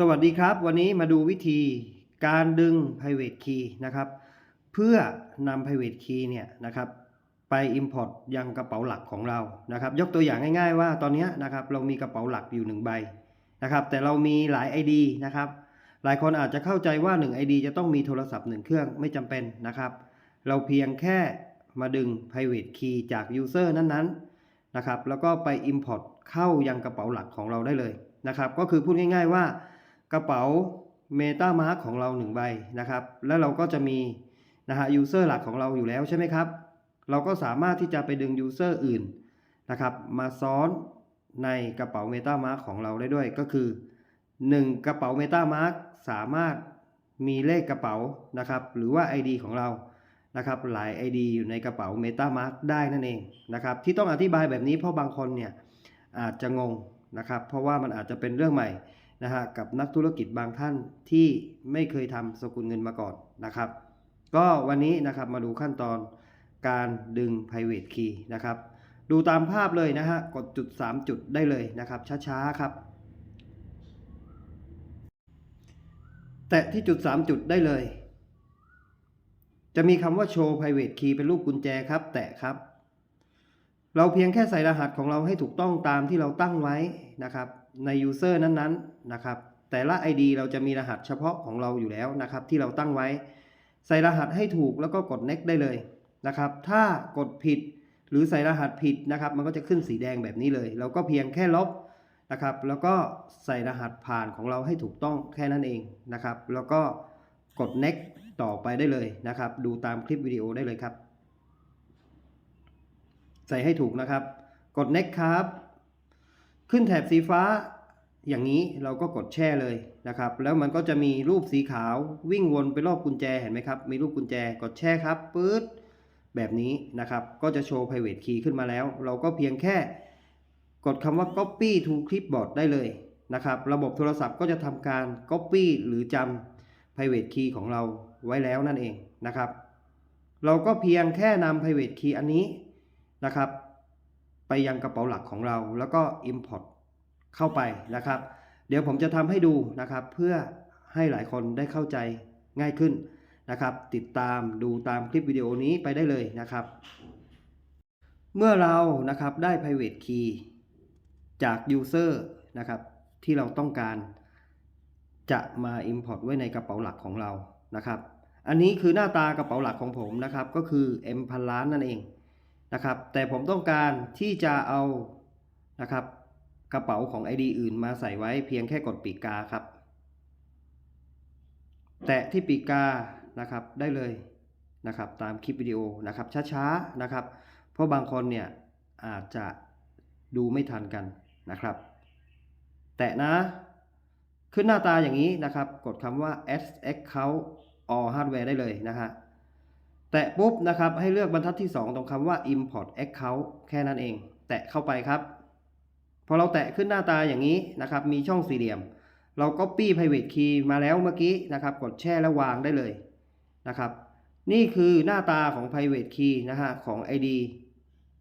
สวัสดีครับ วันนี้มาดูวิธีการดึง private key นะครับ เพื่อนำ private key เนี่ยนะครับไป import ยังกระเป๋าหลักของเรานะครับ ยกตัวอย่างง่ายๆว่าตอนนี้นะครับเรามีกระเป๋าหลักอยู่ 1 ใบนะครับ แต่เรามีหลาย ID นะครับ หลายคนอาจจะเข้าใจว่า 1 ID จะต้องมีโทรศัพท์ 1 เครื่องไม่จำเป็นนะครับ เราเพียงแค่มาดึง private key จาก user นั้นๆนะครับ แล้วก็ไป import เข้ายังกระเป๋าหลักของเราได้เลยนะครับ ก็คือพูดง่าย ๆว่า กระเป๋า MetaMask ของเรา1ใบนะครับ แล้วเราก็จะมีนะฮะ user หลักของเราอยู่แล้วใช่ไหมครับ เราก็สามารถที่จะไปดึง user อื่นนะครับ มาซ้อนในกระเป๋า MetaMask ของเราได้ด้วยก็คือ 1 กระเป๋า MetaMask สามารถมีเลขกระเป๋านะครับ หรือว่า ID ของเรานะครับหลาย ID อยู่ในกระเป๋า MetaMask ได้นั่นเองนะครับที่ต้องอธิบายแบบนี้เพราะบางคนเนี่ยอาจจะงงนะครับ เพราะว่ามันอาจจะเป็นเรื่องใหม่ นะฮะกับนักธุรกิจบางท่านที่ไม่เคยทำสกุลเงินมาก่อนนะครับ ก็วันนี้นะครับมาดูขั้นตอนการดึง private key นะครับ ดูตามภาพเลยนะฮะกดจุด 3 จุดได้เลยนะครับ ช้าๆครับ แตะที่จุด 3 จุดได้เลย จะมีคำว่า show private key เป็นรูปกุญแจครับ แตะครับ เราเพียงแค่ใส่รหัสของเราให้ถูกต้องตามที่เราตั้งไว้นะครับใน user นั้นๆนะครับแต่ละ ID เราจะมีรหัสเฉพาะของเราอยู่แล้วนะครับที่เราตั้งไว้ ใส่รหัสให้ถูกแล้วก็กด next ได้เลยนะครับถ้ากดผิดหรือใส่รหัสผิดนะครับ มันก็จะขึ้นสีแดงแบบนี้เลย เราก็เพียงแค่ลบนะครับ แล้วก็ใส่รหัสผ่านของเราให้ถูกต้องแค่นั้นเองนะครับ แล้วก็กด next ต่อไปได้เลยนะครับ ดูตามคลิปวิดีโอได้เลยครับ ใส่ให้ถูกนะครับ กด next ครับ ขึ้นแถบสีฟ้า อย่างนี้เราก็กดแช่เลยนะครับ แล้วมันก็จะมีรูปสีขาววิ่งวนไปรอบกุญแจเห็นไหมครับ มีรูปกุญแจกดแช่ครับปื๊ดแบบนี้นะครับ ก็จะโชว์ private key ขึ้นมาแล้ว เราก็เพียงแค่กดคำว่า copy to clipboard ได้เลยนะครับ ระบบโทรศัพท์ก็จะทำการ copy หรือจำ private key ของเราไว้แล้วนั่นเองนะครับ เราก็เพียงแค่นำ private key อันนี้ นะครับ ไปยังกระเป๋าหลักของเราแล้วก็ import เข้าไปนะครับ เดี๋ยวผมจะทำให้ดูนะครับ เพื่อให้หลายคนได้เข้าใจง่ายขึ้นนะครับ ติดตามดูตามคลิปวิดีโอนี้ไปได้เลยนะครับ เมื่อเรานะครับได้ private key จาก user นะครับ ที่เราต้องการจะมา import ไว้ในกระเป๋าหลักของเรานะครับ อันนี้คือหน้าตากระเป๋าหลักของผมนะครับ ก็คือ M พันล้านนั่นเอง นะครับ แต่ผมต้องการที่จะเอานะครับ กระเป๋าของ ID อื่นมาใส่ไว้เพียงแค่กดปีกกาครับ แตะที่ปีกกานะครับได้เลยนะครับ ตามคลิปวิดีโอนะครับช้าๆนะครับ เพราะบางคนเนี่ยอาจจะดูไม่ทันกันนะครับ แตะนะขึ้นหน้าตาอย่างนี้นะครับ กดคำว่า add account or hardware ได้เลยนะฮะ แตะปุ๊บนะครับ ให้เลือกบรรทัดที่ 2 ตรงคำว่า import account แค่นั้นเอง แตะเข้าไปครับ พอเราแตะขึ้นหน้าตาอย่างนี้นะครับ มีช่องสี่เหลี่ยม เรา copy private key มาแล้วเมื่อกี้นะครับ กดแช่แล้ววางได้เลยนะครับ นี่คือหน้าตาของ private key นะฮะของ ID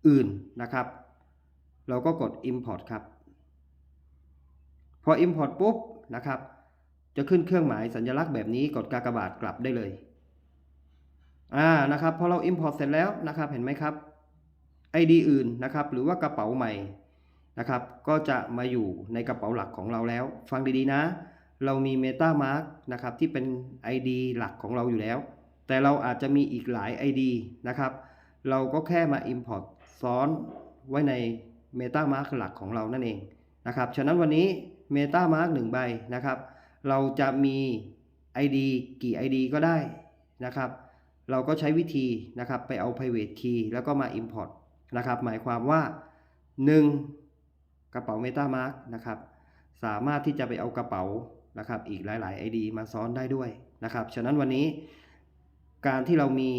อื่นนะครับ เราก็กด import ครับ พอ import ปุ๊บนะครับ จะขึ้นเครื่องหมายสัญลักษณ์แบบนี้กดกากบาทกลับได้เลย อ่านะครับพอเรา import เสร็จแล้วนะครับเห็นไหมครับ ID อื่นนะครับหรือว่ากระเป๋าใหม่นะครับก็จะมาอยู่ในกระเป๋าหลักของเราแล้ว ฟังดีๆนะ เรามี MetaMask นะครับที่เป็น ID หลักของเราอยู่แล้ว แต่เราอาจจะมีอีกหลาย ID นะครับเราก็แค่มา import ซ้อนไว้ใน MetaMask หลักของเรานั่นเองนะครับฉะนั้นวันนี้ MetaMask 1 ใบนะครับ เราจะมี ID กี่ ID ก็ได้นะครับ เราก็ใช้วิธีนะครับไปเอา private key แล้วก็มา import นะครับ หมายความว่า 1 กระเป๋า MetaMask นะครับ สามารถที่จะไปเอากระเป๋านะครับ อีกหลาย ๆ ID มาซ้อนได้ด้วยนะครับ ฉะนั้นวันนี้การที่เรามี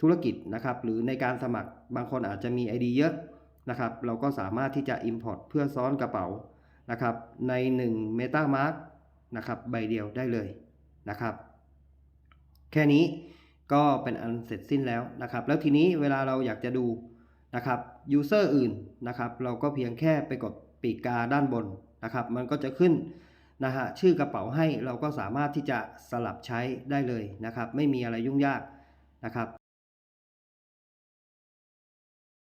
ธุรกิจนะครับ หรือในการสมัครบางคนอาจจะมี ID เยอะนะครับ เราก็สามารถที่จะ import เพื่อซ้อนกระเป๋านะครับ ใน 1 MetaMask นะครับ ใบเดียวได้เลยนะครับ แค่นี้ ก็เป็นอันเสร็จสิ้นแล้วนะครับ แล้วทีนี้เวลาเราอยากจะดูนะครับยูเซอร์อื่นนะครับเราก็เพียงแค่ไปกดปีกกาด้านบนนะครับ มันก็จะขึ้นนะฮะชื่อกระเป๋าให้เราก็สามารถที่จะสลับใช้ได้เลยนะครับ ไม่มีอะไรยุ่งยากนะครับ